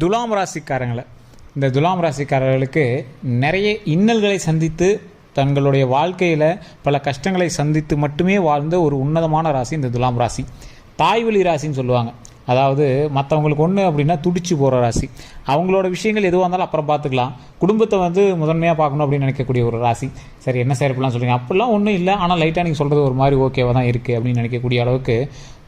துலாம் ராசிக்காரங்களை இந்த துலாம் ராசிக்காரர்களுக்கு நிறைய இன்னல்களை சந்தித்து தங்களுடைய வாழ்க்கையில் பல கஷ்டங்களை சந்தித்து மட்டுமே வாழ்ந்த ஒரு உன்னதமான ராசி இந்த துலாம் ராசி. தாய்வழி ராசின்னு சொல்லுவாங்க. அதாவது மற்றவங்களுக்கு ஒன்று அப்படின்னா துடிச்சு போகிற ராசி. அவங்களோட விஷயங்கள் எதுவாக இருந்தாலும் அப்புறம் பார்த்துக்கலாம். குடும்பத்தை வந்து முதன்மையாக பார்க்கணும் அப்படின்னு நினைக்கக்கூடிய ஒரு ராசி. சரி என்ன செய்யப்படலாம் சொல்லுங்கள் அப்படிலாம் ஒன்றும் இல்லை. ஆனால் லைட்டாக நீங்கள் சொல்கிறது ஒரு மாதிரி ஓகேவாக தான் இருக்குது அப்படின்னு நினைக்கக்கூடிய அளவுக்கு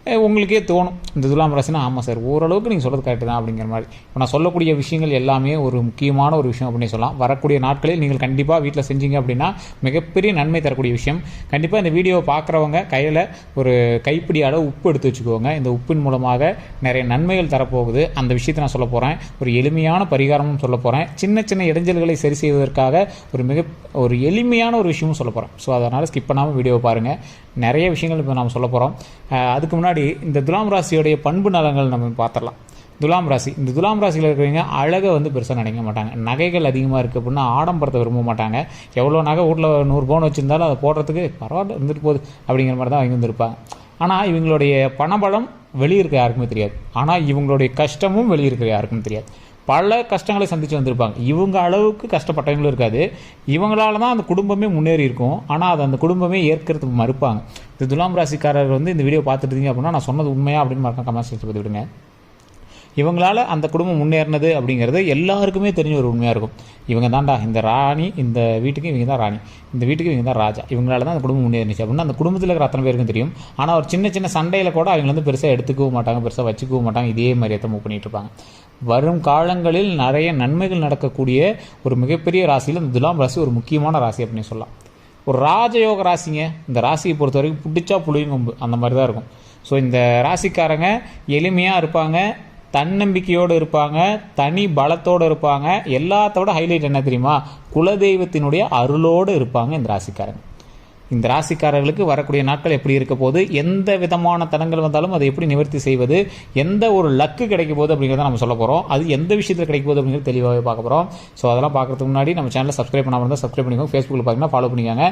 உங்களுக்கே தோணும். இந்த துலாம் ராசினா ஆமாம் சார் ஓரளவுக்கு நீங்கள் சொல்கிறது கரெக்டு தான் அப்படிங்கிற மாதிரி. இப்போ நான் சொல்லக்கூடிய விஷயங்கள் எல்லாமே ஒரு முக்கியமான ஒரு விஷயம் அப்படின்னு சொல்லலாம். வரக்கூடிய நாட்களில் நீங்கள் கண்டிப்பாக வீட்டில் செஞ்சீங்க அப்படின்னா மிகப்பெரிய நன்மை தரக்கூடிய விஷயம். கண்டிப்பாக இந்த வீடியோவை பார்க்குறவங்க கையில் ஒரு கைப்பிடி அளவு உப்பு எடுத்து வச்சுக்கோங்க. இந்த உப்பின் மூலமாக நிறைய நன்மைகள் தரப்போகுது. அந்த விஷயத்தை நான் சொல்ல போகிறேன் ஒரு எளிமையான பரிகாரமும் சொல்ல போகிறேன் சின்ன சின்ன இடைஞ்சல்களை சரி செய்வதற்காக ஒரு மிக ஒரு எளிமையான ஒரு விஷயமும் சொல்ல போகிறேன் ஸோ அதனால் ஸ்கிப் பண்ணாமல் வீடியோவை பாருங்கள் நிறைய விஷயங்கள் இப்போ நாம் சொல்ல போகிறோம் அதுக்கு முன்னாடி இந்த துலாம் ராசியோடைய பண்பு நலங்கள் நம்ம பார்த்துடலாம். துலாம் ராசி இந்த துலாம் ராசியில் இருக்கிறவங்க அழகை வந்து பெருசாக நினைக்க மாட்டாங்க. நகைகள் அதிகமாக இருக்குது அப்படின்னா ஆடம்பரத்தை விரும்ப மாட்டாங்க. எவ்வளோ நகை வீட்டில் நூறு பவுன் வச்சுருந்தாலும் அதை போடுறதுக்கு பரவாயில்ல இருந்துட்டு போகுது அப்படிங்கிற மாதிரி தான் அவங்க வந்துருப்பாங்க ஆனால் இவங்களுடைய பணபலம் வெளியே இருக்க யாருக்குமே தெரியாது. ஆனால் இவங்களுடைய கஷ்டமும் வெளியிருக்க யாருக்குமே யாருக்கும் தெரியாது. பல கஷ்டங்களை சந்தித்து வந்திருப்பாங்க. இவங்க அளவுக்கு கஷ்டப்பட்டவங்களும் இருக்காது. இவங்களால தான் அந்த குடும்பமே முன்னேறி இருக்கும். ஆனால் அது அந்த குடும்பமே ஏற்கிறதுக்கு மறுப்பாங்க. இந்த துலாம் ராசிக்காரர் வந்து இந்த வீடியோ பார்த்துட்டு இருந்தீங்க அப்படின்னா நான் சொன்னது உண்மையா அப்படின்னு மறக்காம கமெண்ட்ஸ் பதிவிடுங்க. விடுங்க இவங்களால் அந்த குடும்பம் முன்னேறினது அப்படிங்கிறது எல்லாருக்குமே தெரிஞ்ச ஒரு உண்மையாக இருக்கும். இவங்க தான்டா இந்த ராணி இந்த வீட்டுக்கு இவங்க தான் ராணி இந்த வீட்டுக்கு இவங்க தான் ராஜா. இவங்களால தான் அந்த குடும்பம் முன்னேறிச்சு அப்படின்னா அந்த குடும்பத்தில் இருக்கிற அத்தனை பேருக்கும் தெரியும். ஆனால் ஒரு சின்ன சின்ன சண்டையில் கூட அவங்க வந்து பெருசாக எடுத்துக்கவும் மாட்டாங்க பெருசாக வச்சுக்கவும் மாட்டாங்க. இதே மாதிரியே தான் மூவ் பண்ணிகிட்டு இருப்பாங்க. வரும் காலங்களில் நிறைய நன்மைகள் நடக்கக்கூடிய ஒரு மிகப்பெரிய ராசியில் இந்த துலாம் ராசி ஒரு முக்கியமான ராசி அப்படின்னு சொல்லலாம். ஒரு ராஜயோக ராசிங்க. இந்த ராசியை பொறுத்த வரைக்கும் பிடிச்சா புளியும் கொம்பு. அந்த மாதிரி தான் இருக்கும். ஸோ இந்த ராசிக்காரங்க எளிமையாக இருப்பாங்க. தன்னம்பிக்கையோடு இருப்பாங்க தனி பலத்தோடு இருப்பாங்க. எல்லாத்தோட ஹைலைட் என்ன தெரியுமா? குலதெய்வத்தினுடைய அருளோடு இருப்பாங்க இந்த ராசிக்காரங்க. இந்த ராசிக்காரர்களுக்கு வரக்கூடிய நாட்கள் எப்படி இருக்க போது எந்த விதமான தடங்கள் வந்தாலும் அதை எப்படி நிவர்த்தி செய்வது? எந்த ஒரு லக்கு கிடைக்க போகுது அப்படிங்கிறத நம்ம சொல்ல போகிறோம் அது எந்த விஷயத்தில் கிடைக்க போகுது அப்படிங்கிறது தெளிவாகவே பார்க்க போகிறோம் ஸோ அதெல்லாம் பார்க்கறதுக்கு முன்னாடி நம்ம சேனலை சப்ஸ்கிரைப் பண்ணாமல் இருந்தால் சப்ஸ்கிரைப் பண்ணிக்கோங்க. ஃபேஸ்புக்கில் பார்த்தீங்கன்னா ஃபாலோ பண்ணிக்கோங்க.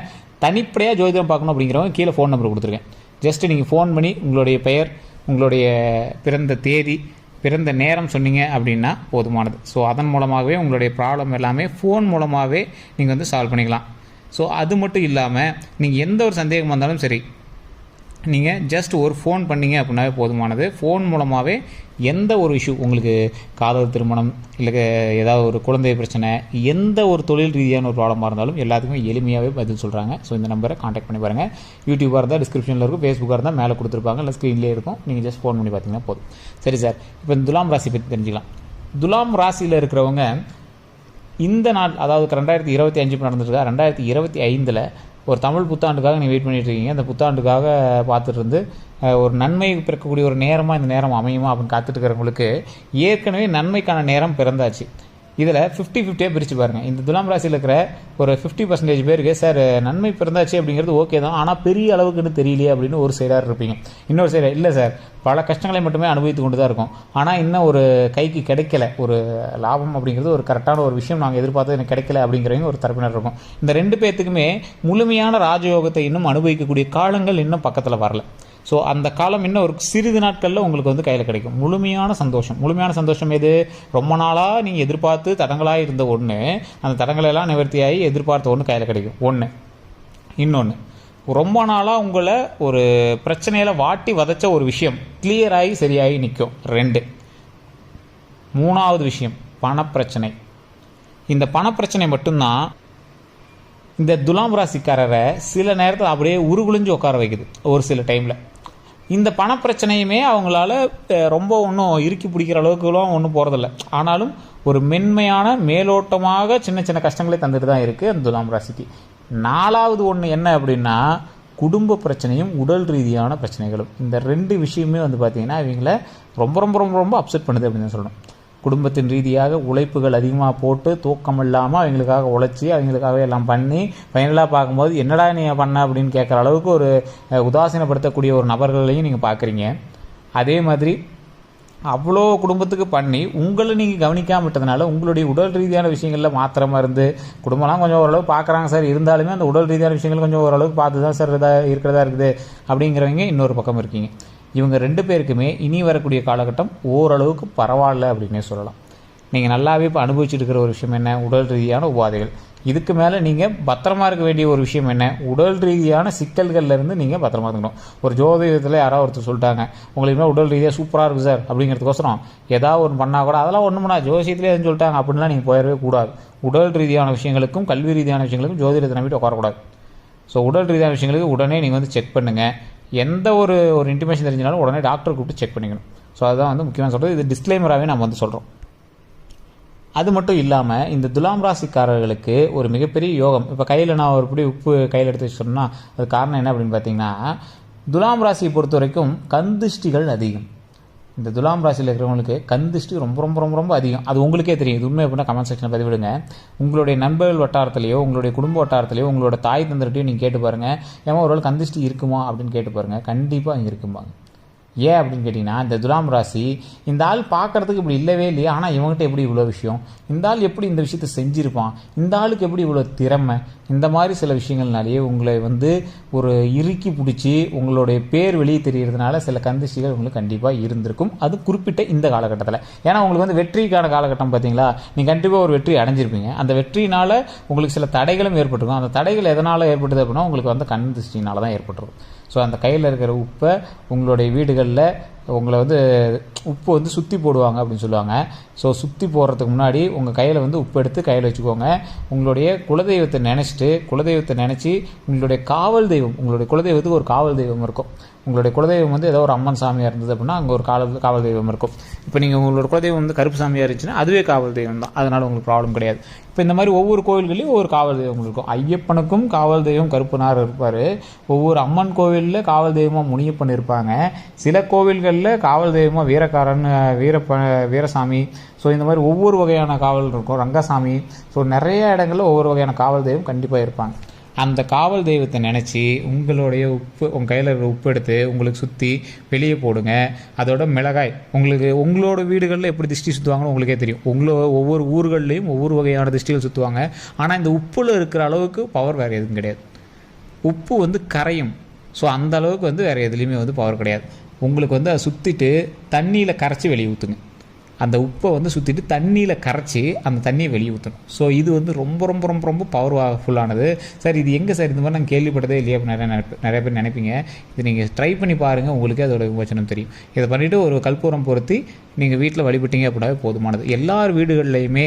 தனிப்படையாக ஜோதிடம் பார்க்கணும் அப்படிங்கிறவங்க கீழே ஃபோன் நம்பர் கொடுத்துருக்கேன் ஜஸ்ட் நீங்கள் ஃபோன் பண்ணி உங்களுடைய பெயர் உங்களுடைய பிறந்த தேதி பிறந்த நேரம் சொன்னீங்க அப்படின்னா போதுமானது. ஸோ அதன் மூலமாகவே உங்களுடைய ப்ராப்ளம் எல்லாமே ஃபோன் மூலமாகவே நீங்கள் வந்து சால்வ் பண்ணிக்கலாம். ஸோ அது மட்டும் இல்லாமல் நீங்கள் எந்த ஒரு சந்தேகமாக இருந்தாலும் சரி நீங்கள் ஜஸ்ட் ஒரு ஃபோன் பண்ணீங்க அப்படின்னாவே போதுமானது. ஃபோன் மூலமாகவே எந்த ஒரு இஷ்யூ உங்களுக்கு காதல் திருமணம் இல்லை ஏதாவது ஒரு குழந்தை பிரச்சனை எந்த ஒரு தொழில் ரீதியான ஒரு ப்ராப்ளமாக இருந்தாலும் எல்லாத்துக்குமே எளிமையாகவே பதில் சொல்கிறாங்க ஸோ இந்த நம்பரை காண்டாக்ட் பண்ணி பாருங்கள் யூடியூபாக இருந்தால் டிஸ்கிரிப்ஷனில் இருக்கும். ஃபேஸ்புக்காக இருந்தால் மேலே கொடுத்துருப்பாங்க. இல்லை ஸ்க்ரீன்லேயே இருக்கும். நீங்கள் ஜஸ்ட் ஃபோன் பண்ணி பார்த்தீங்கன்னா போதும். சரி சார் இப்போ இந்த துலாம் ராசி பற்றி தெரிஞ்சுக்கலாம். துலாம் ராசியில் இருக்கிறவங்க இந்த நாள் அதாவது ரெண்டாயிரத்தி இருபத்தி அஞ்சு நடந்துருக்கா? ரெண்டாயிரத்தி இருபத்தி ஐந்தில் ஒரு தமிழ் புத்தாண்டுக்காக நீங்கள் வெயிட் பண்ணிகிட்டு இருக்கீங்க அந்த புத்தாண்டுக்காக பார்த்துட்டு இருந்து ஒரு நன்மை பிறக்கக்கூடிய ஒரு நேரமாக இந்த நேரம் அமையுமா அப்படின்னு காத்துட்டு இருக்கிறவங்களுக்கு ஏற்கனவே நன்மைக்கான நேரம் பிறந்தாச்சு. இதில் ஃபிஃப்டி ஃபிஃப்டியாக பிரித்து பாருங்கள் இந்த துலாம் ராசியில் இருக்கிற ஒரு ஃபிஃப்டி பர்சன்டேஜ் பேருக்கு சார் நன்மை பிறந்தாச்சு அப்படிங்கிறது ஓகே தான். ஆனால் பெரிய அளவுக்குன்னு தெரியலையே அப்படின்னு ஒரு சைடாக இருப்பீங்க. இன்னொரு சைடாக இல்லை சார் பல கஷ்டங்களை மட்டுமே அனுபவித்து கொண்டு தான் இருக்கும். ஆனால் இன்னும் ஒரு கைக்கு கிடைக்கல. ஒரு லாபம் அப்படிங்கிறது ஒரு கரெக்டான ஒரு விஷயம். நாங்கள் எதிர்பார்த்தது எனக்கு கிடைக்கல அப்படிங்கிறவங்க ஒரு தரப்பினர் இருக்கும். இந்த ரெண்டு பேர்த்துக்குமே முழுமையான ராஜயோகத்தை இன்னும் அனுபவிக்கக்கூடிய காலங்கள் இன்னும் பக்கத்தில் வரல. ஸோ அந்த காலம் இன்னும் ஒரு சிறிது நாட்களில் உங்களுக்கு வந்து கையில் கிடைக்கும். முழுமையான சந்தோஷம். முழுமையான சந்தோஷம் எது? ரொம்ப நாளாக நீங்கள் எதிர்பார்த்து தடங்களாக இருந்த ஒன்று அந்த தடங்களெல்லாம் நிவர்த்தியாகி எதிர்பார்த்த ஒன்று கையில் கிடைக்கும். ஒன்று இன்னொன்று ரொம்ப நாளாக உங்களை ஒரு பிரச்சனையில் வாட்டி வதைச்ச ஒரு விஷயம். Clear ஆகி சரியாகி நிற்கும் ரெண்டு. மூணாவது விஷயம் பணப்பிரச்சனை. இந்த பணப்பிரச்சனை மட்டும்தான் இந்த துலாம் ராசிக்காரரை சில நேரத்தில் அப்படியே உருகுலிஞ்சு உட்கார வைக்குது ஒரு சில டைமில் இந்த பணப்பிரச்சனையுமே அவங்களால ரொம்ப ஒன்றும் இறுக்கி பிடிக்கிற அளவுக்குலாம் ஒன்றும் போகிறதில்ல ஆனாலும் ஒரு மென்மையான மேலோட்டமாக சின்ன சின்ன கஷ்டங்களே தந்துட்டு தான் இருக்குது அந்த துலாம் ராசிக்கு. நாலாவது ஒன்று என்ன அப்படின்னா குடும்ப பிரச்சனையும் உடல் ரீதியான பிரச்சனைகளும். இந்த ரெண்டு விஷயமே வந்து பார்த்திங்கன்னா இவங்கள ரொம்ப ரொம்ப ரொம்ப ரொம்ப அப்செட் பண்ணுது அப்படின்னு சொல்லணும். குடும்பத்தின் ரீதியாக உழைப்புகள் அதிகமாக போட்டு தூக்கம் இல்லாமல் அவங்களுக்காக உழைச்சி அவங்களுக்காகவே எல்லாம் பண்ணி ஃபைனலாக பார்க்கும்போது என்னடா நீ பண்ண? அப்படின்னு கேட்குற அளவுக்கு ஒரு உதாசீனப்படுத்தக்கூடிய ஒரு நபர்களையும் நீங்கள் பார்க்குறீங்க அதே மாதிரி அவ்வளோ குடும்பத்துக்கு பண்ணி உங்களை நீங்கள் கவனிக்காம விட்டதுனால உங்களுடைய உடல் ரீதியான விஷயங்களில் மாத்திரமா இருந்து குடும்பம்லாம் கொஞ்சம் ஓரளவு பார்க்குறாங்க சார். இருந்தாலுமே அந்த உடல் ரீதியான விஷயங்கள் கொஞ்சம் ஓரளவுக்கு பார்த்து தான் சார் இதாக இருக்கிறதா இருக்குது அப்படிங்கிறவங்க இன்னொரு பக்கம் இருக்கீங்க. இவங்க ரெண்டு பேருக்குமே இனி வரக்கூடிய காலகட்டம் ஓரளவுக்கு பரவாயில்ல அப்படின்னே சொல்லலாம். நீங்கள் நல்லாவே இப்போ அனுபவிச்சுட்டு இருக்கிற ஒரு விஷயம் என்ன? உடல் ரீதியான உபாதைகள். இதுக்கு மேலே நீங்கள் பத்திரமா இருக்க வேண்டிய ஒரு விஷயம் என்ன? உடல் ரீதியான சிக்கல்கள்லேருந்து நீங்கள் பத்திரமா இருக்கணும் ஒரு ஜோதிடத்தில் யாராவது ஒருத்தர் சொல்லிட்டாங்க உங்களுக்கு உடல் ரீதியாக சூப்பராக இருக்குது சார் அப்படிங்கிறதுக்கோசரம் ஏதாவது ஒன்று பண்ணால் கூட அதெல்லாம் ஒன்றும் பண்ணா ஜோசியத்திலே எதுவும் சொல்லிட்டாங்க அப்படின்லாம் நீங்கள் போயிடவே கூடாது. உடல் ரீதியான விஷயங்களுக்கும் கல்வி ரீதியான விஷயங்களுக்கும் ஜோதிடத்தை நம்பிட்டு உட்காரக்கூடாது. ஸோ உடல் ரீதியான விஷயங்களுக்கு உடனே நீங்கள் வந்து செக் பண்ணுங்கள் எந்த ஒரு ஒரு இன்டிமேஷன் தெரிஞ்சாலும் உடனே டாக்டர் கூப்பிட்டு செக் பண்ணிக்கணும். ஸோ அதுதான் வந்து முக்கியமாக சொல்கிறது இது டிஸ்க்ளைமராகவே நம்ம வந்து சொல்கிறோம் அது மட்டும் இல்லாமல் இந்த துலாம் ராசிக்காரர்களுக்கு ஒரு மிகப்பெரிய யோகம். இப்போ கையில் நான் ஒரு பிடி உப்பு கையில் எடுத்து வச்சோம்னா அது காரணம் என்ன அப்படின்னு பார்த்தீங்கன்னா துலாம் ராசியை பொறுத்த வரைக்கும் கந்திஷ்டிகள் அதிகம். இந்த துலாம் ராசியில் இருக்கிறவங்களுக்கு கந்திஷ்டி ரொம்ப ரொம்ப ரொம்ப ரொம்ப அதிகம். அது உங்களுக்கே தெரியும். இது உண்மை எப்படின்னா கமெண்ட் செக்ஷனில் பதிவிடுங்க. உங்களுடைய நண்பர்கள் வட்டாரத்திலையோ உங்களுடைய குடும்ப வட்டாரத்திலையோ உங்களோட தாய் தந்தர்கிட்டையும் நீங்கள் கேட்டு பாருங்கள் ஏமா ஒரு கந்திஷ்டி இருக்குமா அப்படின்னு கேட்டு பாருங்கள் கண்டிப்பாக இருக்கும்பாங்க. ஏன் அப்படின்னு கேட்டிங்கன்னா இந்த துலாம் ராசி இந்த ஆள் பார்க்கறதுக்கு இப்படி இல்லவே இல்லையா ஆனால் இவங்ககிட்ட எப்படி இவ்வளோ விஷயம்? இந்த ஆள் எப்படி இந்த விஷயத்தை செஞ்சுருப்பான்? இந்த ஆளுக்கு எப்படி இவ்வளோ திறமை? இந்த மாதிரி சில விஷயங்கள்னாலேயே உங்களை வந்து ஒரு இறுக்கி பிடிச்சி உங்களுடைய பேர் வெளியே தெரியறதுனால சில கந்திஷிகள் உங்களுக்கு கண்டிப்பாக இருந்திருக்கும். அது குறிப்பிட்ட இந்த காலகட்டத்தில். ஏன்னா உங்களுக்கு வந்து வெற்றிக்கான காலகட்டம் பார்த்தீங்களா நீங்கள் கண்டிப்பாக ஒரு வெற்றி அடைஞ்சிருப்பீங்க. அந்த வெற்றினால் உங்களுக்கு சில தடைகளும் ஏற்பட்டிருக்கும். அந்த தடைகள் எதனால் ஏற்பட்டது அப்படின்னா உங்களுக்கு வந்து கண் திருஷ்டினால தான் ஏற்பட்டிருக்கும். ஸோ அந்த கையில் இருக்கிற உப்பை உங்களுடைய வீடுகளில் உங்களை வந்து உப்பு வந்து சுற்றி போடுவாங்க அப்படின்னு சொல்லுவாங்க. ஸோ சுற்றி போடுறதுக்கு முன்னாடி உங்கள் கையில் வந்து உப்பு எடுத்து கையில் வச்சுக்கோங்க. உங்களுடைய குலதெய்வத்தை நினச்சிட்டு குலதெய்வத்தை நினச்சி உங்களுடைய காவல் தெய்வம் உங்களுடைய குலதெய்வத்துக்கு ஒரு காவல் தெய்வம் இருக்கும். உங்களுடைய குலதெய்வம் வந்து ஏதோ ஒரு அம்மன் சாமியாக இருந்தது அப்படின்னா அங்கே ஒரு காவல் காவல் தெய்வம் இருக்கும். இப்போ நீங்கள் உங்களோட குலதெய்வம் வந்து கருப்பு சாமியாக இருந்துச்சுன்னா அதுவே காவல் தெய்வம் தான். அதனால் உங்களுக்கு ப்ராப்ளம் கிடையாது. இப்போ இந்த மாதிரி ஒவ்வொரு கோவில்களையும் ஒவ்வொரு காவல் தெய்வம் இருக்கும். ஐயப்பனுக்கும் காவல் தெய்வம் கருப்பனார் இருப்பார். ஒவ்வொரு அம்மன் கோவிலில் காவல் தெய்வமாக முனியப்பன் இருப்பாங்க. சில கோவில்களில் காவல் தெய்வமாக வீரக்காரன் வீரப்ப வீரசாமி. ஸோ இந்த மாதிரி ஒவ்வொரு வகையான காவல் இருக்கும். ரங்கசாமி. ஸோ நிறைய இடங்களில் ஒவ்வொரு வகையான காவல் தெய்வம் கண்டிப்பாக இருப்பாங்க. அந்த காவல் தெய்வத்தை நினச்சி உங்களுடைய உப்பு உங்கள் கையில் இருக்கிற உப்பு எடுத்து உங்களுக்கு சுற்றி வெளியே போடுங்க. அதோட மிளகாய் உங்களுக்கு உங்களோட வீடுகளில் எப்படி திருஷ்டி சுற்றுவாங்கன்னு உங்களுக்கே தெரியும். உங்களோ ஒவ்வொரு ஊர்கள்லேயும் ஒவ்வொரு வகையான திருஷ்டிகள் சுற்றுவாங்க ஆனால் இந்த உப்பில் இருக்கிற அளவுக்கு பவர் வேறு எதுவும் கிடையாது. உப்பு வந்து கரையும். ஸோ அந்த அளவுக்கு வந்து வேறு எதுலேயுமே வந்து பவர் கிடையாது. உங்களுக்கு வந்து அதை சுற்றிட்டு தண்ணியில் கரைச்சி வெளியே ஊற்றுங்க அந்த உப்பை வந்து சுற்றிட்டு தண்ணியில் கரைச்சி அந்த தண்ணியை வெளியே ஊற்றணும் ஸோ இது வந்து ரொம்ப ரொம்ப ரொம்ப ரொம்ப பவர்ஃபுல்லானது சார் இது எங்கே சார் இந்த மாதிரி நாங்கள் கேள்விப்பட்டதே இல்லையா? நிறைய நிறைய பேர் நினைப்பீங்க. இது நீங்கள் ட்ரை பண்ணி பாருங்கள் உங்களுக்கே அதோட விமோச்சனம் தெரியும். இதை பண்ணிவிட்டு ஒரு கற்பூரம் பொருத்தி நீங்கள் வீட்டில் வழிபட்டீங்க அப்படின்னாவே போதுமானது. எல்லார் வீடுகள்லையுமே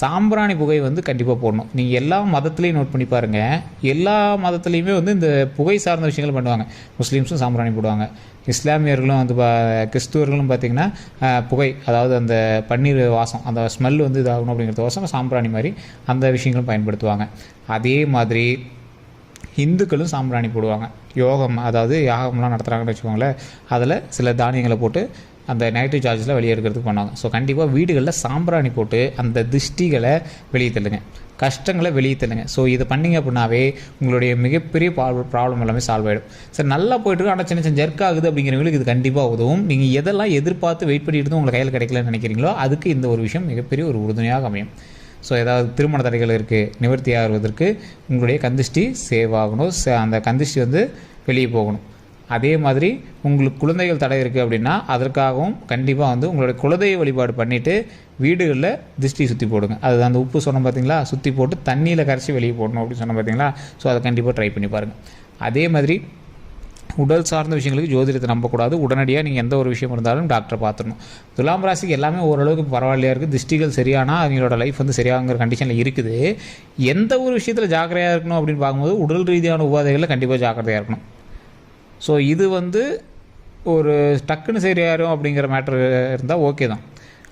சாம்பிராணி புகை வந்து கண்டிப்பாக போடணும். நீங்கள் எல்லா மதத்துலேயும் நோட் பண்ணி பாருங்கள் எல்லா மதத்துலேயுமே வந்து இந்த புகை சார்ந்த விஷயங்கள் பண்ணுவாங்க. முஸ்லீம்ஸும் சாம்பிராணி போடுவாங்க. இஸ்லாமியர்களும் வந்து பா கிறிஸ்துவர்களும் பார்த்திங்கன்னா புகை அதாவது அந்த பன்னீர் வாசம் அந்த ஸ்மெல் வந்து இதாகணும் அப்படிங்கிறது வாசம் சாம்பிராணி மாதிரி அந்த விஷயங்களும் பயன்படுத்துவாங்க. அதே மாதிரி இந்துக்களும் சாம்பிராணி போடுவாங்க. யோகம் அதாவது யாகம்லாம் நடத்துகிறாங்கன்னு வச்சுக்கோங்களேன் அதில் சில தானியங்களை போட்டு அந்த நெகட்டிவ் சார்ஜஸில் வெளியே எடுக்கிறதுக்கு பண்ணாங்க ஸோ கண்டிப்பாக வீடுகளில் சாம்பிராணி போட்டு அந்த திஷ்டிகளை வெளியே தள்ளுங்க. கஷ்டங்களை வெளியே தள்ளுங்க. ஸோ இது பண்ணிங்க அப்படின்னாவே உங்களுடைய மிகப்பெரிய ப்ராப்ளம் எல்லாமே சால்வ் ஆகிடும் சார் நல்லா போயிட்டுருக்கு ஆனால் சின்ன சின்ன ஜெர்க் ஆகுது அப்படிங்கிறவங்களுக்கு இது கண்டிப்பாக உதவும். நீங்கள் எதெல்லாம் எதிர்பார்த்து வெயிட் பண்ணிட்டு இருந்தும் உங்களை கையில் கிடைக்கலன்னு நினைக்கிறீங்களோ அதுக்கு இந்த ஒரு விஷயம் மிகப்பெரிய ஒரு உறுதுணையாக அமையும். ஸோ ஏதாவது திருமண தடைகள் இருக்குது நிவர்த்தி ஆகுவதற்கு உங்களுடைய கந்திஷ்டி சேவ் ஆகணும். அந்த கந்திஷ்டி வந்து வெளியே போகணும். அதே மாதிரி உங்களுக்கு குழந்தைகள் தடை இருக்குது அப்படின்னா அதற்காகவும் கண்டிப்பாக வந்து உங்களுடைய குலதெய்வ வழிபாடு பண்ணிவிட்டு வீடுகளில் திருஷ்டி சுற்றி போடுங்க. அது அந்த உப்பு சொன்னோம் பார்த்தீங்களா சுற்றி போட்டு தண்ணியில் கரைச்சி வெளியே போடணும் அப்படின்னு சொன்னோம் பார்த்தீங்களா ஸோ அதை கண்டிப்பாக ட்ரை பண்ணி பாருங்கள் அதே மாதிரி உடல் சார்ந்த விஷயங்களுக்கு ஜோதிடத்தை நம்பக்கூடாது. உடனடியாக நீங்கள் எந்த ஒரு விஷயம் இருந்தாலும் டாக்டரை பார்த்துடணும். துலாம் ராசிக்கு எல்லாமே ஓரளவுக்கு பரவாயில்லையா இருக்குது திருஷ்டிகள் சரியானா அவங்களோட லைஃப் வந்து சரியாகிற கண்டிஷனில் இருக்குது. எந்த ஒரு விஷயத்தில் ஜாக்கிரதையாக இருக்கணும் அப்படின்னு பார்க்கும்போது உடல் ரீதியான உபாதைகளில் கண்டிப்பாக ஜாக்கிரதையாக இருக்கணும். ஸோ இது வந்து ஒரு டக்குன்னு சரியாயிரும் அப்படிங்கிற மேட்ரு இருந்தால் ஓகே தான்.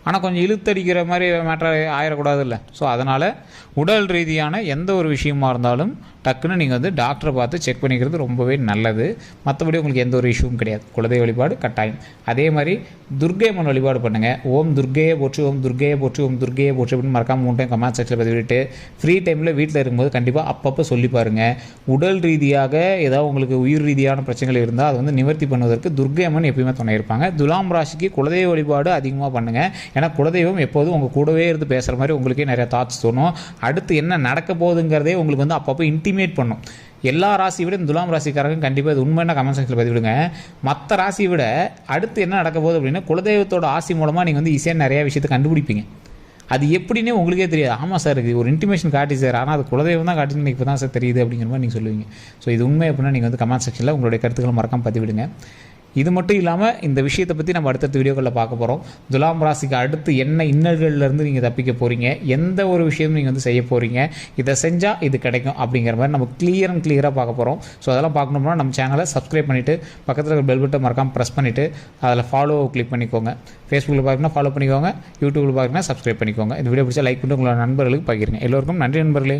ஆனால் கொஞ்சம் இழுத்தடிக்கிற மாதிரி மேட்ரு ஆயிடக்கூடாது இல்லை ஸோ அதனால் உடல் ரீதியான எந்த ஒரு விஷயமா இருந்தாலும் டக்குன்னு நீங்கள் வந்து டாக்டரை பார்த்து செக் பண்ணிக்கிறது ரொம்பவே நல்லது. மற்றபடி உங்களுக்கு எந்த ஒரு இஷ்யூவும் கிடையாது. குலதெய்வ வழிபாடு கட்டாயம். அதே மாதிரி துர்க்கை அம்மன் வழிபாடு பண்ணுங்கள் ஓம் துர்க்கையே போற்று ஓம் துர்க்கையே போற்று ஓம் துர்க்கையே போற்று அப்படின்னு மறக்காம மூணு டைம் கமெண்ட் செக்ஷனில் பதிவிட்டு ஃப்ரீ டைமில் வீட்டில் இருக்கும்போது கண்டிப்பாக அப்பப்போ சொல்லி பாருங்கள் உடல் ரீதியாக ஏதாவது உங்களுக்கு உயிர் ரீதியான பிரச்சனைகள் இருந்தால் அதை வந்து நிவர்த்தி பண்ணுவதற்கு துர்க்கை அம்மன் எப்பயுமே துணை இருப்பாங்க. துலாம் ராசிக்கு குலதெய்வ வழிபாடு அதிகமாக பண்ணுங்கள் ஏன்னா குலதெய்வம் எப்போதும் உங்கள் கூடவே இருந்து பேசுகிற மாதிரி உங்களுக்கே நிறைய தாட்ஸ் தோணும். அடுத்து என்ன நடக்க போகுதுங்கிறதே உங்களுக்கு வந்து அப்பப்போ இன்டிமேட் பண்ணும். எல்லா ராசியை விட இந்த துலாம் ராசிக்காரங்க கண்டிப்பாக இது உண்மையான கமெண்ட் செக்ஷனில் பதிவிடுங்க. மற்ற ராசியை விட அடுத்து என்ன நடக்க போகுது அப்படின்னா குலதெய்வத்தோட ஆசி மூலமாக நீங்கள் வந்து ஈஸியாக நிறைய விஷயத்தை கண்டுபிடிப்பீங்க. அது எப்படின்னே உங்களுக்கே தெரியாது. ஆமாம் சார் இது ஒரு இன்டிமேஷன் காட்டி சார். ஆனால் அது குலதெய்வம் தான் காட்டின்னு இப்போ தான் சார் தெரியுது அப்படிங்கிற மாதிரி நீங்கள் சொல்லுவீங்க. ஸோ இது உண்மை அப்படின்னா நீங்கள் வந்து கமெண்ட் செக்ஷனில் உங்களுடைய கருத்துக்களை மறக்காமல் பதிவிடுங்க. இது மட்டும் இல்லாமல் இந்த விஷயத்தை பற்றி நம்ம அடுத்தடுத்த வீடியோக்களில் பார்க்க போகிறோம் துலாம் ராசிக்கு அடுத்து என்ன இன்னல்கள்லேருந்து நீங்கள் தப்பிக்க போகிறீங்க எந்த ஒரு விஷயமும் நீங்கள் வந்து செய்ய போகிறீங்க இதை செஞ்சால் இது கிடைக்கும் அப்படிங்கிற மாதிரி நம்ம கிளியர் அண்ட் கிளியராக பார்க்க போகிறோம் ஸோ அதெல்லாம் பார்க்கணும்னா நம்ம சேனலை சப்ஸ்கிரைப் பண்ணிவிட்டு பக்கத்தில் இருக்கிற பெல் பட்டன் மறக்காமல் ப்ரெஸ் பண்ணிவிட்டு அதில் ஃபாலோ கிளிக் பண்ணிக்கோங்க. ஃபேஸ்புக்கில் பார்க்கணும்னா ஃபாலோ பண்ணிக்கோங்க. யூடியூப்பில் பார்க்கணும்னா சப்ஸ்கிரைப் பண்ணிக்கோங்க. இந்த வீடியோ பிடிச்சா லைக் பண்ணிட்டு உங்களோட நண்பர்களுக்கு பகிருங்க. எல்லோருக்கும் நன்றி நண்பர்களே.